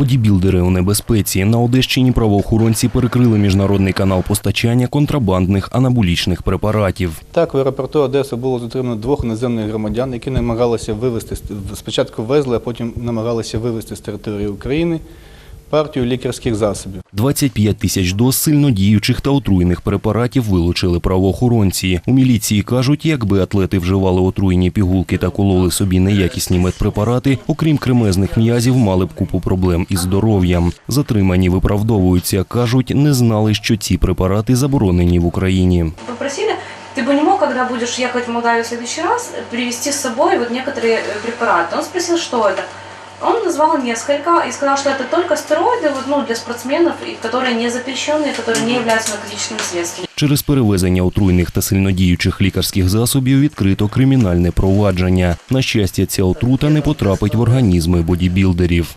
Бодібілдери у небезпеці. На Одещині правоохоронці перекрили міжнародний канал постачання контрабандних анаболічних препаратів. Так, в аеропорту Одеси було затримано двох іноземних громадян, які намагалися вивезти спочатку везли, а потім намагалися вивезти з території України партію лікарських засобів. 25 тисяч доз сильнодіючих та отруєних препаратів вилучили правоохоронці. У міліції кажуть, якби атлети вживали отруєні пігулки та кололи собі неякісні медпрепарати, окрім кремезних м'язів, мали б купу проблем із здоров'ям. Затримані виправдовуються, кажуть, не знали, що ці препарати заборонені в Україні. попросили, ты бы не мог, когда будешь ехать в Молдавию в следующий раз, привезти с собой вот некоторые э, препараты. Он спросил, что это. Он назвал несколько и сказал, что это только стероиды вот, ну, для спортсменов, и которые не запрещенные, которые не являются наркотическими средствами. Через перевезення отруйних та сильнодіючих лікарських засобів відкрито кримінальне провадження. На щастя, ця отрута не потрапить в організми бодібілдерів.